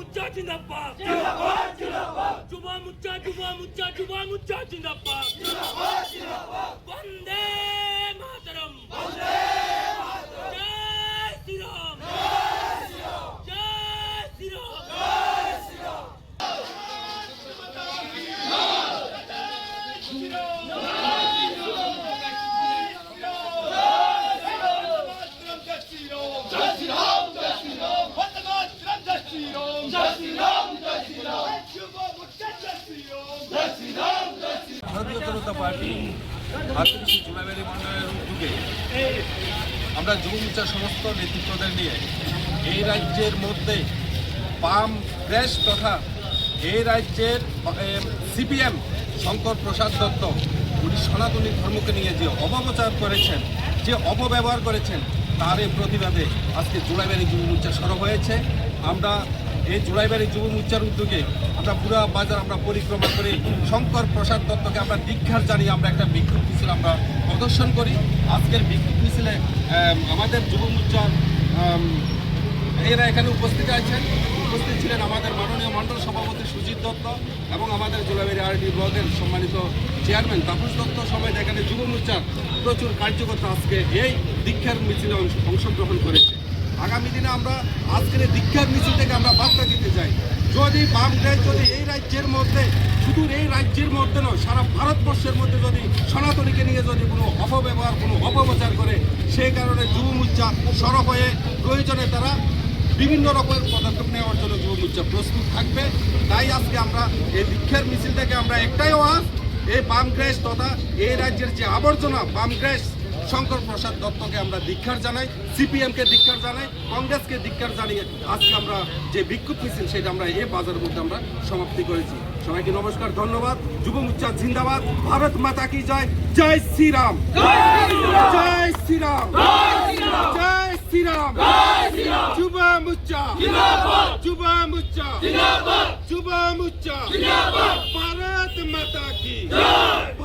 মুচ্চা জিন্দাবাদ যুব মুচ্চা যুব মুচ্চা যুব মুচ্চা জিন্দাবাদ বন্দে মাতরম জয় শ্রীরাম জয় শ্রীরাম পার্টি আমরা যুব মোর্চার সমস্ত নেতৃত্বদের নিয়ে এই রাজ্যের মধ্যে পাম দেশ তথা এই রাজ্যের সিপিএম শঙ্কর প্রসাদ দত্ত, উনি সনাতনী ধর্মকে নিয়ে যে অপপ্রচার করেছেন, যে অপব্যবহার করেছেন তার এই প্রতিবাদে আজকে জুলাইবাড়ি যুব মোর্চা সরব হয়েছে। আমরা এই জুলাইবাড়ি যুব মোর্চার উদ্যোগে আমরা পুরা বাজার আমরা পরিক্রমা করে শঙ্কর প্রসাদ দত্তকে আমরা দীক্ষার জানিয়ে আমরা একটা বিক্ষোভ মিছিল আমরা প্রদর্শন করি। আজকের বিক্ষোভ মিছিলে আমাদের যুব মোর্চার এরা এখানে উপস্থিত আছেন। উপস্থিত ছিলেন আমাদের মাননীয় মণ্ডল সভাপতি সুজিত দত্ত এবং আমাদের জোলাবেরি আরডি ব্লকের সম্মানিত চেয়ারম্যান তাপস দত্ত সবাই এখানে যুব মোর্চার প্রচুর কার্যকর্তা আজকে এই দীক্ষার মিছিলে অংশ- অংশগ্রহণ করেছে। আগামী দিনে আমরা আজকের দীক্ষার মিছিল থেকে আমরা বার্তা দিতে চাই। যদি বামদেশ যদি এই রাজ্যের মধ্যে, শুধু এই রাজ্যের মধ্যে নয়, সারা ভারতবর্ষের মধ্যে যদি সনাতনীকে নিয়ে যদি কোনো অপব্যবহার, কোনো অপপ্রচার করে, সেই কারণে যুব মোর্চা সরব হয়ে প্রয়োজনে তারা বিভিন্ন রকমের পদক্ষেপ নেওয়ার জন্য যুব মোর্চা প্রস্তুত থাকবে। তাই আজকে আমরা এই দীক্ষার মিছিল থেকে আমরা একটাই আওয়াজ, এই বামগ্রেস তথা এই রাজ্যের যে আবর্জনা বামগ্রেস শঙ্কর প্রসাদ দত্তকে আমরা ধিক্ষার জানাই, সিপিএমকে ধিক্ষার জানাই, কংগ্রেসকে ধিক্ষার জানিয়ে আজকে আমরা যে বিক্ষোভ মিছিল সেটা আমরা এই বাজারের মধ্যে আমরা সমাপ্তি করেছি। সবাইকে নমস্কার, ধন্যবাদ। যুব মুচ্চা জিন্দাবাদ। ভারত মাতা কি জয়? জয় শ্রীরাম। জয় শ্রীরাম। জয় শ্রীরাম। মুচ্চা যুব মুচ্চা যুব মুচ্চা ভারত মাতা কি জয়?